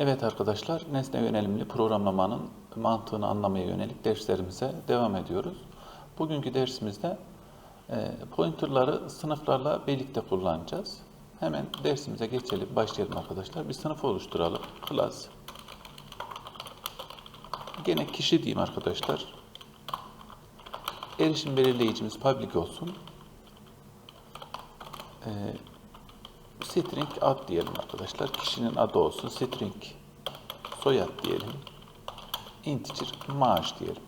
Evet arkadaşlar, nesne yönelimli programlamanın mantığını anlamaya yönelik derslerimize devam ediyoruz. Bugünkü dersimizde e, pointerları sınıflarla birlikte kullanacağız. Hemen dersimize geçelim, başlayalım arkadaşlar. Bir sınıf oluşturalım. Class. Gene kişi diyeyim arkadaşlar. Erişim belirleyicimiz public olsun. String ad diyelim arkadaşlar. Kişinin adı olsun. String soyad diyelim. Integer maaş diyelim.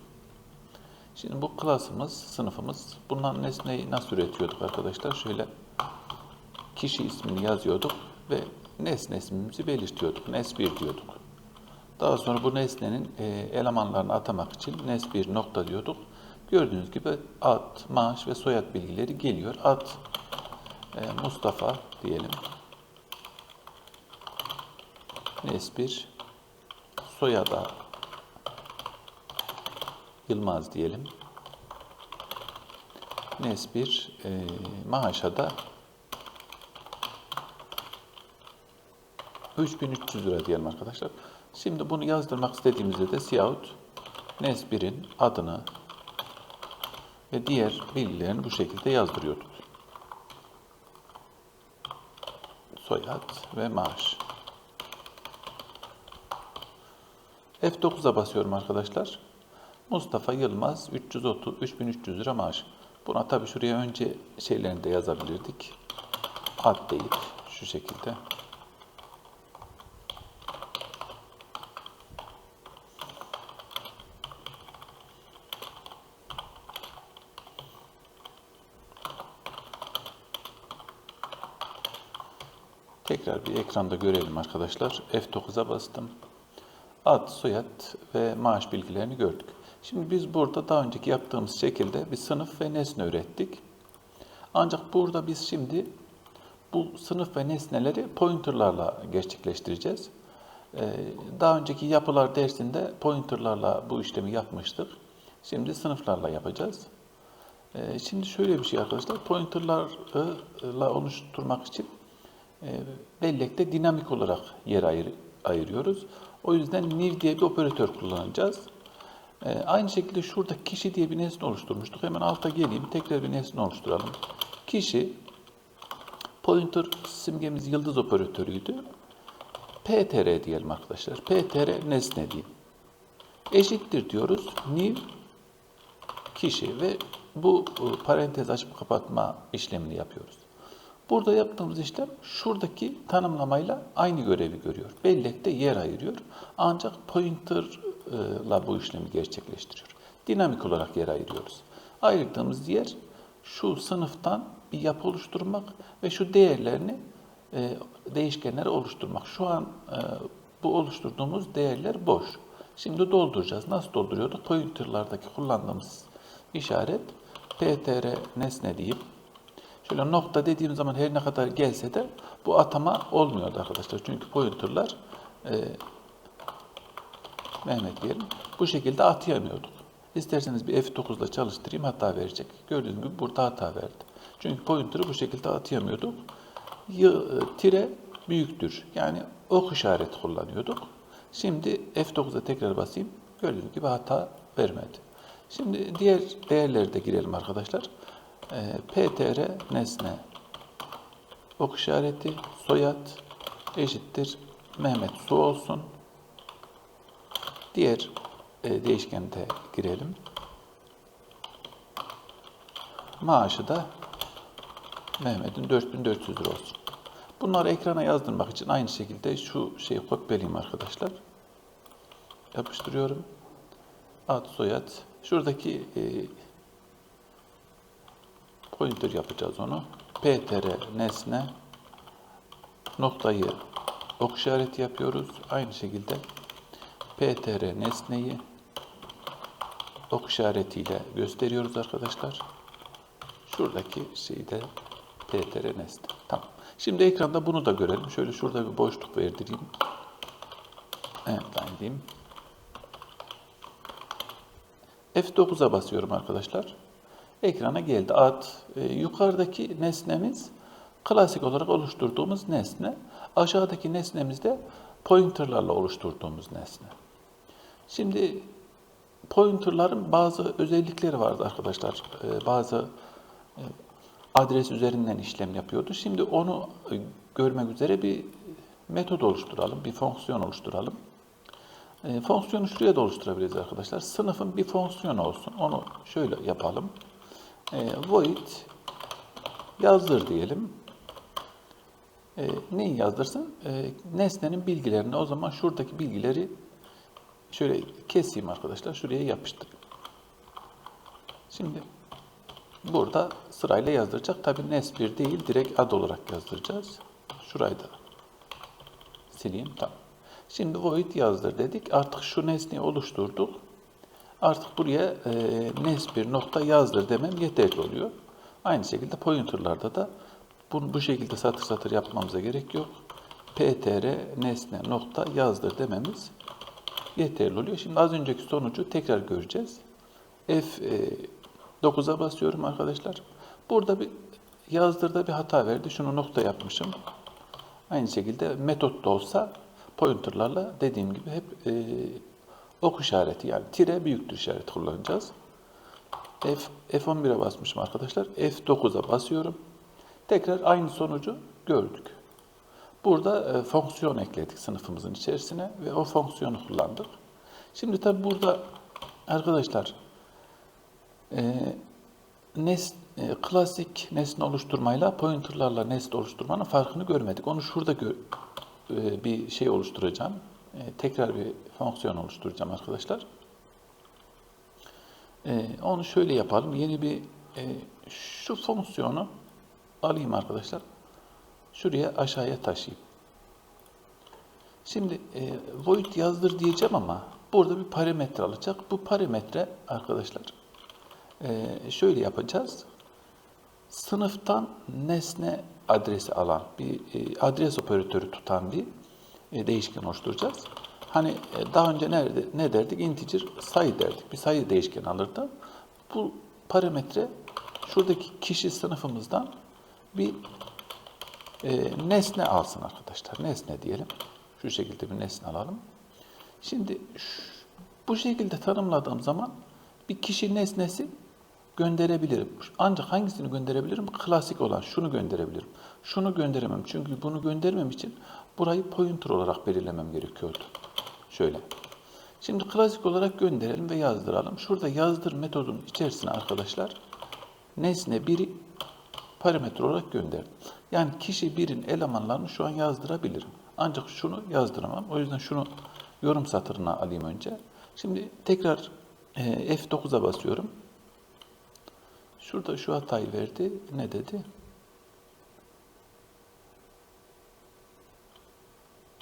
Şimdi bu klasımız, sınıfımız. Bundan nesneyi nasıl üretiyorduk arkadaşlar? Şöyle kişi ismini yazıyorduk ve nesne ismimizi belirtiyorduk. Nes1 diyorduk. Daha sonra bu nesnenin e, elemanlarını atamak için nes1 nokta diyorduk. Gördüğünüz gibi ad, maaş ve soyad bilgileri geliyor. Ad e, Mustafa diyelim. Nes1 soyada Yılmaz diyelim. Nes1 e, maaşa da 3300 lira diyelim arkadaşlar. Şimdi bunu yazdırmak istediğimizde de Siyahut Nes1'in adını ve diğer bilgilerini bu şekilde yazdırıyorduk. Soyad ve maaş. F9'a basıyorum arkadaşlar. Mustafa Yılmaz 330 3300 lira maaş. Buna tabi şuraya önce şeylerini de yazabilirdik. Ad deyip şu şekilde. Tekrar bir ekranda görelim arkadaşlar. F9'a bastım. Ad, soyad ve maaş bilgilerini gördük. Şimdi biz burada daha önceki yaptığımız şekilde bir sınıf ve nesne ürettik. Ancak burada biz şimdi bu sınıf ve nesneleri pointerlarla gerçekleştireceğiz. Ee, Daha önceki yapılar dersinde pointerlarla bu işlemi yapmıştık. Şimdi sınıflarla yapacağız. Ee, Şimdi şöyle bir şey arkadaşlar, pointerlarla oluşturmak için bellekte dinamik olarak yer ayır, ayırıyoruz. O yüzden new diye bir operatör kullanacağız. E, aynı şekilde şurada kişi diye bir nesne oluşturmuştuk. Hemen alta geleyim, tekrar bir nesne oluşturalım. Kişi, pointer simgemiz yıldız operatörüydü. PTR diyelim arkadaşlar. PTR nesne diyeyim. Eşittir diyoruz. New kişi ve bu e, parantez açıp kapatma işlemini yapıyoruz. Burada yaptığımız işlem şuradaki tanımlamayla aynı görevi görüyor. Bellekte yer ayırıyor. Ancak pointer'la bu işlemi gerçekleştiriyor. Dinamik olarak yer ayırıyoruz. Ayırdığımız yer şu sınıftan bir yapı oluşturmak ve şu değerlerini e, değişkenleri oluşturmak. Şu an e, bu oluşturduğumuz değerler boş. Şimdi dolduracağız. Nasıl dolduruyorduk? Pointer'lardaki kullandığımız işaret ptr nesne deyip Şöyle nokta dediğim zaman her ne kadar gelse de bu atama olmuyordu arkadaşlar. Çünkü pointerlar e, Mehmet diyelim. Bu şekilde atayamıyorduk. İsterseniz bir F9 ile çalıştırayım hata verecek. Gördüğünüz gibi burada hata verdi. Çünkü pointer'ı bu şekilde atayamıyorduk. Y, e, tire büyüktür. Yani ok işareti kullanıyorduk. Şimdi F9'a tekrar basayım. Gördüğünüz gibi hata vermedi. Şimdi diğer değerleri de girelim arkadaşlar. E, PTR nesne ok işareti soyad eşittir Mehmet Su olsun. Diğer e, değişkeni de girelim. Maaşı da Mehmet'in 4400 lira olsun. Bunları ekrana yazdırmak için aynı şekilde şu şeyi kopyalayayım arkadaşlar. Yapıştırıyorum. Ad, soyad. Şuradaki e, pointer yapacağız onu. ptr nesne noktayı ok işareti yapıyoruz. Aynı şekilde ptr nesneyi ok işaretiyle gösteriyoruz arkadaşlar. Şuradaki şeyi de ptr nesne. Tamam. Şimdi ekranda bunu da görelim. Şöyle şurada bir boşluk verdireyim. Evet, diyeyim. F9'a basıyorum arkadaşlar. Ekrana geldi. Ad, e, yukarıdaki nesnemiz klasik olarak oluşturduğumuz nesne. Aşağıdaki nesnemizde pointerlarla oluşturduğumuz nesne. Şimdi pointerların bazı özellikleri vardı arkadaşlar. Ee, bazı e, adres üzerinden işlem yapıyordu. Şimdi onu e, görmek üzere bir metod oluşturalım, bir fonksiyon oluşturalım. E, fonksiyonu şuraya da oluşturabiliriz arkadaşlar. Sınıfın bir fonksiyonu olsun. Onu şöyle yapalım. E, void yazdır diyelim. E, neyi yazdırsın? E, nesnenin bilgilerini. O zaman şuradaki bilgileri şöyle keseyim arkadaşlar. Şuraya yapıştırayım. Şimdi burada sırayla yazdıracak. Tabi nes1 değil, direkt ad olarak yazdıracağız. Şurayı da sileyim. Tamam. Şimdi void yazdır dedik. Artık şu nesneyi oluşturduk. Artık buraya e, nes1 nokta yazdır demem yeterli oluyor. Aynı şekilde pointerlarda da bunu bu şekilde satır satır yapmamıza gerek yok. ptr nesne nokta yazdır dememiz yeterli oluyor. Şimdi az önceki sonucu tekrar göreceğiz. F9'a basıyorum arkadaşlar. Burada bir yazdırda bir hata verdi. Şunu nokta yapmışım. Aynı şekilde metot da olsa pointerlarla dediğim gibi hep e, ok işareti yani tire büyüktür işareti kullanacağız. F, F11'e basmışım arkadaşlar. F9'a basıyorum. Tekrar aynı sonucu gördük. Burada e, fonksiyon ekledik sınıfımızın içerisine ve o fonksiyonu kullandık. Şimdi tabi burada arkadaşlar e, nes, e, klasik nesne oluşturmayla pointerlarla nesne oluşturmanın farkını görmedik. Onu şurada gö e, bir şey oluşturacağım. E, tekrar bir fonksiyon oluşturacağım arkadaşlar. E, onu şöyle yapalım. Yeni bir e, şu fonksiyonu alayım arkadaşlar. Şuraya aşağıya taşıyayım. Şimdi e, void yazdır diyeceğim ama burada bir parametre alacak. Bu parametre arkadaşlar e, şöyle yapacağız. Sınıftan nesne adresi alan bir e, adres operatörü tutan bir değişken oluşturacağız. Hani e, daha önce nerede ne derdik? Integer sayı derdik. Bir sayı değişken alırdı. Bu parametre şuradaki kişi sınıfımızdan bir e, nesne alsın arkadaşlar. Nesne diyelim. Şu şekilde bir nesne alalım. Şimdi şu, bu şekilde tanımladığım zaman bir kişi nesnesi gönderebilirim. Ancak hangisini gönderebilirim? Klasik olan şunu gönderebilirim. Şunu gönderemem. Çünkü bunu göndermem için burayı pointer olarak belirlemem gerekiyordu. Şöyle. Şimdi klasik olarak gönderelim ve yazdıralım. Şurada yazdır metodunun içerisine arkadaşlar nesne biri parametre olarak gönderdim. Yani kişi birin elemanlarını şu an yazdırabilirim. Ancak şunu yazdıramam. O yüzden şunu yorum satırına alayım önce. Şimdi tekrar e, F9'a basıyorum. Şurada şu hatayı verdi. Ne dedi?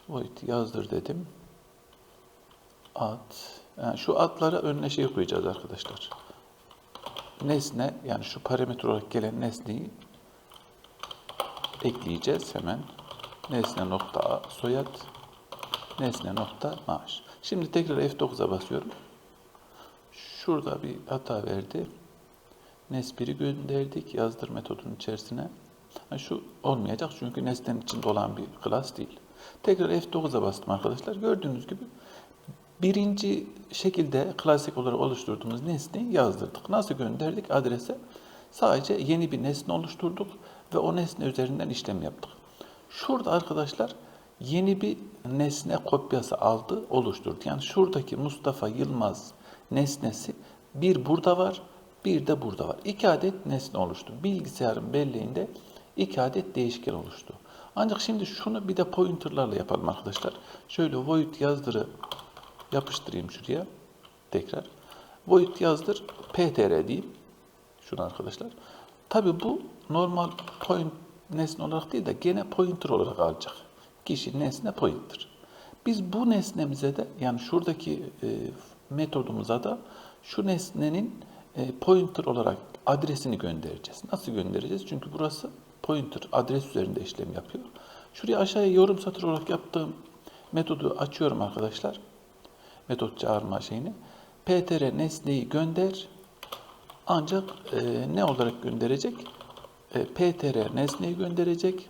Void yazdır dedim. Ad. Yani şu adlara önüne şey koyacağız arkadaşlar. Nesne yani şu parametre olarak gelen nesneyi ekleyeceğiz hemen. Nesne nokta soyad, nesne nokta maaş. Şimdi tekrar F9'a basıyorum. Şurada bir hata verdi. Nes1'i gönderdik yazdır metodunun içerisine. Yani şu olmayacak çünkü nesnenin içinde olan bir klas değil. Tekrar F9'a bastım arkadaşlar. Gördüğünüz gibi birinci şekilde klasik olarak oluşturduğumuz nesneyi yazdırdık. Nasıl gönderdik adrese? Sadece yeni bir nesne oluşturduk ve o nesne üzerinden işlem yaptık. Şurada arkadaşlar yeni bir nesne kopyası aldı, oluşturdu. Yani şuradaki Mustafa Yılmaz nesnesi bir burada var, bir de burada var. İki adet nesne oluştu. Bilgisayarın belleğinde iki adet değişken oluştu. Ancak şimdi şunu bir de pointerlarla yapalım arkadaşlar. Şöyle void yazdırı yapıştırayım şuraya. Tekrar. Void yazdır ptr diyeyim. Şunu arkadaşlar. Tabi bu normal point nesne olarak değil de gene pointer olarak alacak. Kişi nesne pointer. Biz bu nesnemize de yani şuradaki e, metodumuza da şu nesnenin pointer olarak adresini göndereceğiz. Nasıl göndereceğiz? Çünkü burası pointer adres üzerinde işlem yapıyor. Şuraya aşağıya yorum satır olarak yaptığım metodu açıyorum arkadaşlar. Metot çağırma şeyini. ptr nesneyi gönder ancak e, ne olarak gönderecek? E, ptr nesneyi gönderecek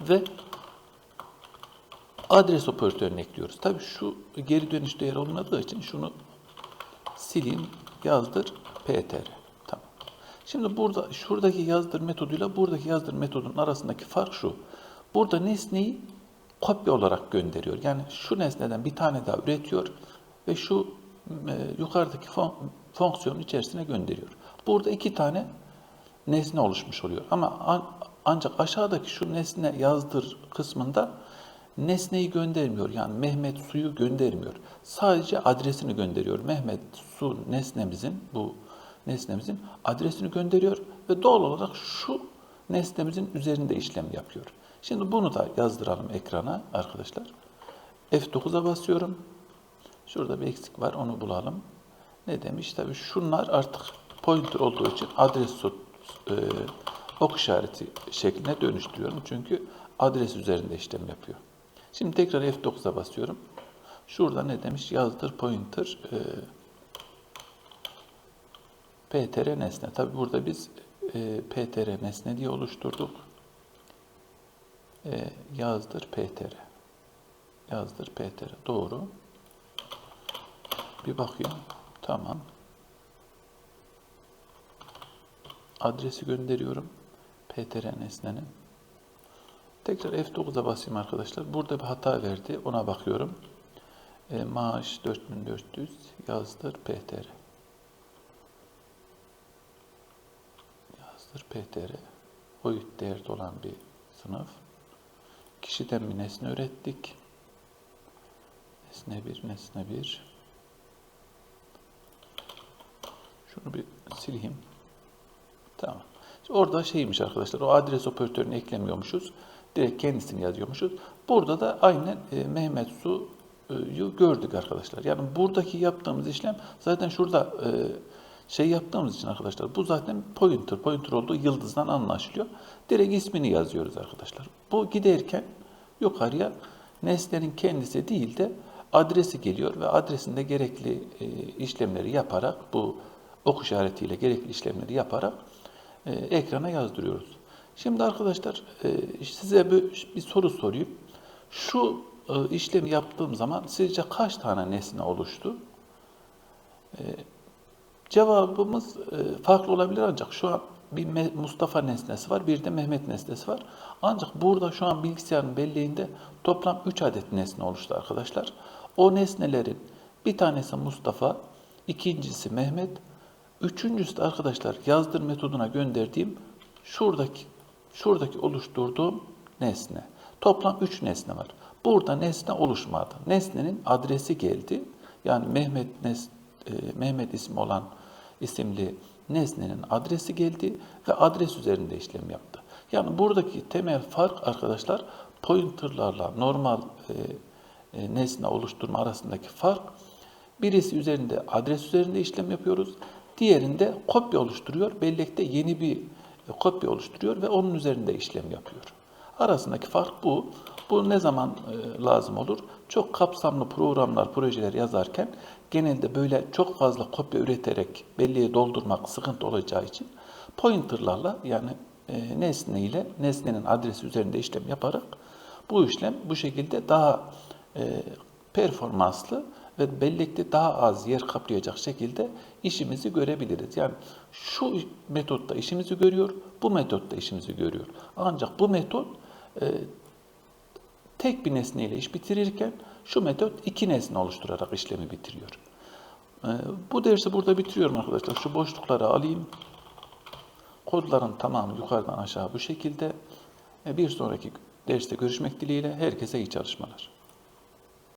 ve Adres operatörünü ekliyoruz. Tabii şu geri dönüş değeri olmadığı için şunu sileyim, yazdır, ptr. Tamam. Şimdi burada şuradaki yazdır metoduyla buradaki yazdır metodunun arasındaki fark şu. Burada nesneyi kopya olarak gönderiyor. Yani şu nesneden bir tane daha üretiyor ve şu e, yukarıdaki fon, fonksiyonun içerisine gönderiyor. Burada iki tane nesne oluşmuş oluyor. Ama an- ancak aşağıdaki şu nesne yazdır kısmında nesneyi göndermiyor. Yani Mehmet suyu göndermiyor. Sadece adresini gönderiyor. Mehmet su nesnemizin bu nesnemizin adresini gönderiyor ve doğal olarak şu nesnemizin üzerinde işlem yapıyor. Şimdi bunu da yazdıralım ekrana arkadaşlar. F9'a basıyorum. Şurada bir eksik var onu bulalım. Ne demiş? Tabii şunlar artık pointer olduğu için adres e, ok işareti şekline dönüştürüyorum. Çünkü adres üzerinde işlem yapıyor. Şimdi tekrar F9'a basıyorum. Şurada ne demiş? Yazdır pointer e, ptr nesne. Tabi burada biz e, ptr nesne diye oluşturduk. E, yazdır ptr. Yazdır ptr. Doğru. Bir bakıyorum. Tamam. Adresi gönderiyorum. ptr nesnenin. Tekrar F9'a basayım arkadaşlar. Burada bir hata verdi. Ona bakıyorum. E, maaş 4400 yazdır PTR. Yazdır PTR. Boyut değerde olan bir sınıf. Kişiden bir nesne ürettik. Nesne 1, nesne 1. Şunu bir sileyim. Tamam. Orada şeymiş arkadaşlar, o adres operatörünü eklemiyormuşuz. Direkt kendisini yazıyormuşuz. Burada da aynen e, Mehmet Su'yu gördük arkadaşlar. Yani buradaki yaptığımız işlem zaten şurada e, şey yaptığımız için arkadaşlar bu zaten pointer. Pointer olduğu yıldızdan anlaşılıyor. Direkt ismini yazıyoruz arkadaşlar. Bu giderken yukarıya nesnenin kendisi değil de adresi geliyor ve adresinde gerekli e, işlemleri yaparak bu ok işaretiyle gerekli işlemleri yaparak ekrana yazdırıyoruz. Şimdi arkadaşlar e, size bir, soru sorayım. Şu e, işlemi yaptığım zaman sizce kaç tane nesne oluştu? E, cevabımız farklı olabilir ancak şu an bir Mustafa nesnesi var, bir de Mehmet nesnesi var. Ancak burada şu an bilgisayarın belleğinde toplam 3 adet nesne oluştu arkadaşlar. O nesnelerin bir tanesi Mustafa, ikincisi Mehmet, üçüncüsü de arkadaşlar yazdır metoduna gönderdiğim şuradaki şuradaki oluşturduğum nesne. Toplam 3 nesne var. Burada nesne oluşmadı. Nesnenin adresi geldi. Yani Mehmet nes e, Mehmet ismi olan isimli nesnenin adresi geldi ve adres üzerinde işlem yaptı. Yani buradaki temel fark arkadaşlar pointerlarla normal e, e, nesne oluşturma arasındaki fark birisi üzerinde adres üzerinde işlem yapıyoruz. Diğerinde kopya oluşturuyor. Bellekte yeni bir kopya oluşturuyor ve onun üzerinde işlem yapıyor. Arasındaki fark bu. Bu ne zaman e, lazım olur? Çok kapsamlı programlar, projeler yazarken genelde böyle çok fazla kopya üreterek belleği doldurmak sıkıntı olacağı için pointerlarla yani e, nesne ile nesnenin adresi üzerinde işlem yaparak bu işlem bu şekilde daha e, performanslı ve bellekte daha az yer kaplayacak şekilde işimizi görebiliriz. Yani şu metotta işimizi görüyor, bu metotta işimizi görüyor. Ancak bu metot e, tek bir nesneyle iş bitirirken şu metot iki nesne oluşturarak işlemi bitiriyor. E, bu dersi burada bitiriyorum arkadaşlar. Şu boşlukları alayım. Kodların tamamı yukarıdan aşağı bu şekilde. E, bir sonraki derste görüşmek dileğiyle herkese iyi çalışmalar.